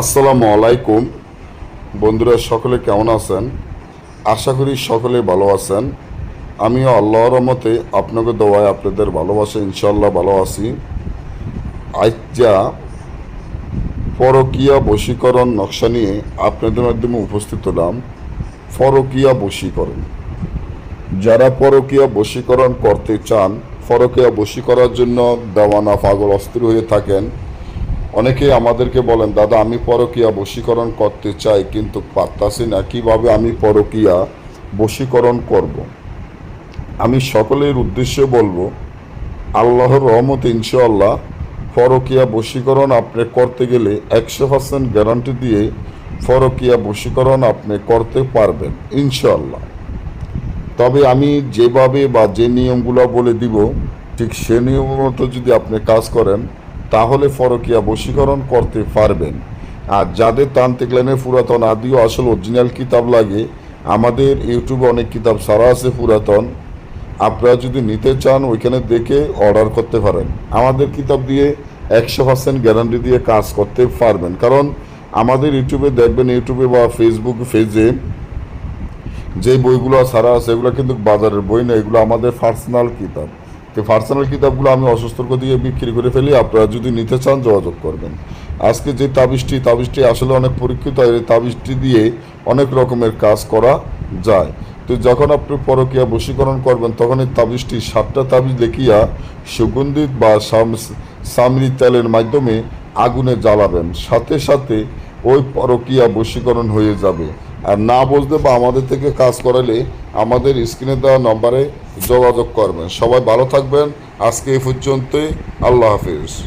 আসসালামু আলাইকুম। বন্ধুরা, সকলে কেমন আছেন? আশা করি সকলে ভালো আছেন। আমিও আল্লাহর রহমতে আপনাকে দোয়ায় আপনাদের ভালোবাসা ইনশাল্লাহ ভালো আছি। আজ্জা পরকীয়া বশীকরণ নকশা নিয়ে আপনাদের মাধ্যমে উপস্থিত হলাম। ফরকিয়া বশীকরণ। যারা পরকীয়া বশীকরণ করতে চান, ফরকিয়া বশী করার জন্য দেওয়ানা পাগল অস্থির হয়ে থাকেন। অনেকে আমাদেরকে বলেন, দাদা, আমি পরকীয়া বশীকরণ করতে চাই, কিন্তু পারতাছি না কীভাবে আমি পরকীয়া বশীকরণ করব। আমি সকলের উদ্দেশ্যে বলব, আল্লাহর রহমত ইনশাআল্লাহ পরকীয়া বশীকরণ আপনি করতে গেলে একশো পার্সেন্ট গ্যারান্টি দিয়ে ফরকিয়া বশীকরণ আপনি করতে পারবেন, ইনশাআল্লাহ তবে আমি যেভাবে বা যে নিয়মগুলো বলে দিব, ঠিক সে নিয়ম মতো যদি আপনি কাজ করেন তাহলে ফরকিয়া বশীকরণ করতে পারবেন। আর যাদের তান্ত্রিক লাইনের পুরাতন, আদিও আসল অরিজিনাল কিতাব লাগে, আমাদের ইউটিউবে অনেক কিতাব সারা আছে পুরাতন। আপনারা যদি নিতে চান, ওইখানে দেখে অর্ডার করতে পারেন। আমাদের কিতাব দিয়ে একশো পার্সেন্ট গ্যারান্টি দিয়ে কাজ করতে পারবেন। কারণ আমাদের ইউটিউবে দেখবেন, ইউটিউবে বা ফেসবুক পেজে যে বইগুলো সারা আছে, এগুলো কিন্তু বাজারের বই না, এগুলো আমাদের পার্সোনাল কিতাব। তো পার্সোনাল কিতাবগুলো আমি অসুস্থর দিয়ে বিক্রি করে ফেলি, আপনারা যদি নিতে চান যোগাযোগ করবেন। আজকে যে তাবিজটি তাবিজটি আসলে অনেক পরীক্ষিত, এই তাবিজটি দিয়ে অনেক রকমের কাজ করা যায়। তো যখন আপনি পরকীয়া বশীকরণ করবেন, তখন এই তাবিজটি সাতটা তাবিজ দেখিয়া সুগন্ধিত বা সাম- সামরি তেলের মাধ্যমে আগুনে জ্বালাবেন। সাথে সাথে ওই পরকীয়া বশীকরণ হয়ে যাবে। আর না বলতে বা আমাদের থেকে কাজ করালে আমাদের স্ক্রিনে দেওয়া নম্বরে যোগাযোগ করবেন। সবাই ভালো থাকবেন। আজকে এই পর্যন্তই। আল্লাহ হাফিজ।